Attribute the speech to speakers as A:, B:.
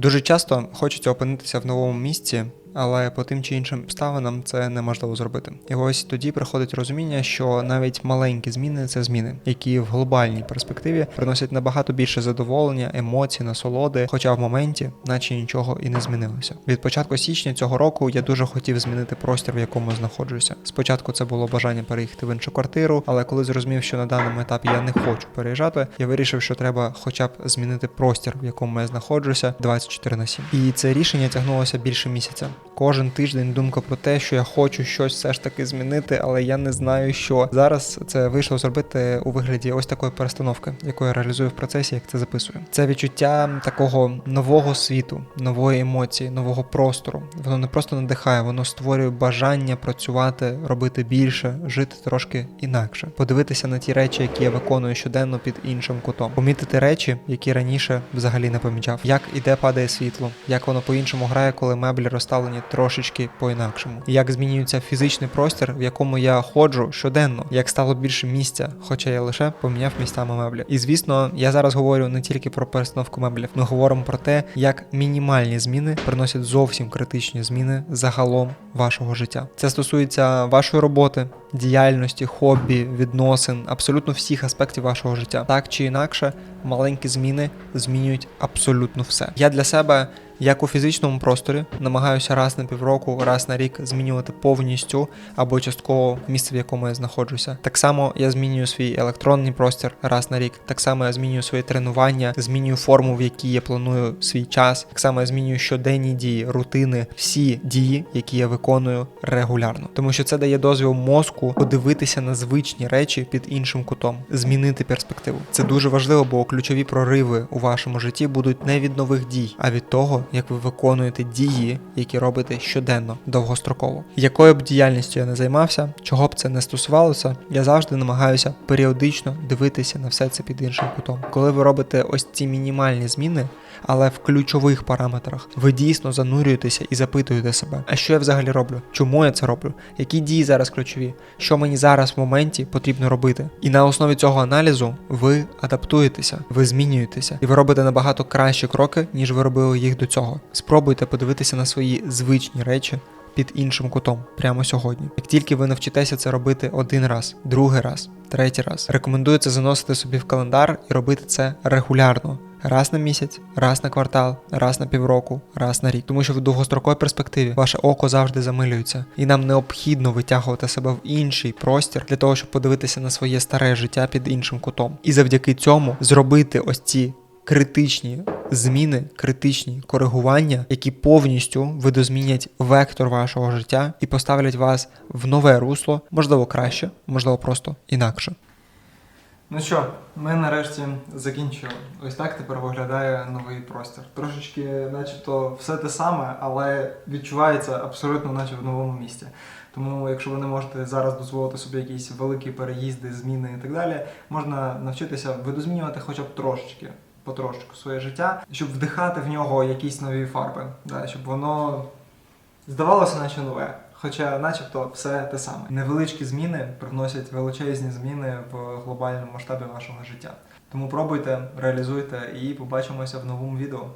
A: Дуже часто хочеться опинитися в новому місці, але по тим чи іншим обставинам це неможливо зробити. І ось тоді приходить розуміння, що навіть маленькі зміни це зміни, які в глобальній перспективі приносять набагато більше задоволення, емоцій, насолоди, хоча в моменті, наче нічого і не змінилося. Від початку січня цього року я дуже хотів змінити простір, в якому знаходжуся. Спочатку це було бажання переїхати в іншу квартиру, але коли зрозумів, що на даному етапі я не хочу переїжджати, я вирішив, що треба хоча б змінити простір, в якому я знаходжуся 24 на 7. І це рішення тягнулося більше місяця. Кожен тиждень думка про те, що я хочу щось все ж таки змінити, але я не знаю, що зараз це вийшло зробити у вигляді ось такої перестановки, яку я реалізую в процесі, як це записую. Це відчуття такого нового світу, нової емоції, нового простору. Воно не просто надихає, воно створює бажання працювати, робити більше, жити трошки інакше, подивитися на ті речі, які я виконую щоденно під іншим кутом, помітити речі, які раніше взагалі не помічав, як і де падає світло, як воно по-іншому грає, коли меблі розставлені трошечки по-інакшому, як змінюється фізичний простір, в якому я ходжу щоденно, як стало більше місця, хоча я лише поміняв місцями меблі. І звісно, я зараз говорю не тільки про перестановку меблів, ми говоримо про те, як мінімальні зміни приносять зовсім критичні зміни загалом вашого життя. Це стосується вашої роботи, діяльності, хобі, відносин, абсолютно всіх аспектів вашого життя. Так чи інакше, маленькі зміни змінюють абсолютно все. Я для себе. Як у фізичному просторі намагаюся раз на півроку, раз на рік змінювати повністю або частково місце, в якому я знаходжуся. Так само я змінюю свій електронний простір раз на рік. Так само я змінюю свої тренування, змінюю форму, в якій я планую свій час. Так само я змінюю щоденні дії, рутини, всі дії, які я виконую регулярно. Тому що це дає дозвіл мозку подивитися на звичні речі під іншим кутом, змінити перспективу. Це дуже важливо, бо ключові прориви у вашому житті будуть не від нових дій, а від того, як ви виконуєте дії, які робите щоденно, довгостроково. Якою б діяльністю я не займався, чого б це не стосувалося, я завжди намагаюся періодично дивитися на все це під іншим кутом. Коли ви робите ось ці мінімальні зміни, але в ключових параметрах ви дійсно занурюєтеся і запитуєте себе, а що я взагалі роблю? Чому я це роблю? Які дії зараз ключові? Що мені зараз в моменті потрібно робити? І на основі цього аналізу ви адаптуєтеся, ви змінюєтеся, і ви робите набагато кращі кроки, ніж ви робили їх до цього. Спробуйте подивитися на свої звичні речі. Під іншим кутом прямо сьогодні. Як тільки ви навчитеся це робити один раз, другий раз, третій раз, рекомендую це заносити собі в календар і робити це регулярно. Раз на місяць, раз на квартал, раз на півроку, раз на рік. Тому що в довгостроковій перспективі ваше око завжди замилюється, і нам необхідно витягувати себе в інший простір для того, щоб подивитися на своє старе життя під іншим кутом. І завдяки цьому зробити ось ці критичні зміни, критичні коригування, які повністю видозмінять вектор вашого життя і поставлять вас в нове русло, можливо, краще, можливо, просто інакше. Ну що, ми нарешті закінчили. Ось так тепер виглядає новий простір. Трошечки, начебто, все те саме, але відчувається абсолютно, наче в новому місті. Тому, якщо ви не можете зараз дозволити собі якісь великі переїзди, зміни і так далі, можна навчитися видозмінювати хоча б трошечки, потрошечку своє життя, щоб вдихати в нього якісь нові фарби, да, щоб воно здавалося, наче нове. Хоча, начебто, все те саме. Невеличкі зміни приносять величезні зміни в глобальному масштабі вашого життя. Тому пробуйте, реалізуйте і побачимося в новому відео.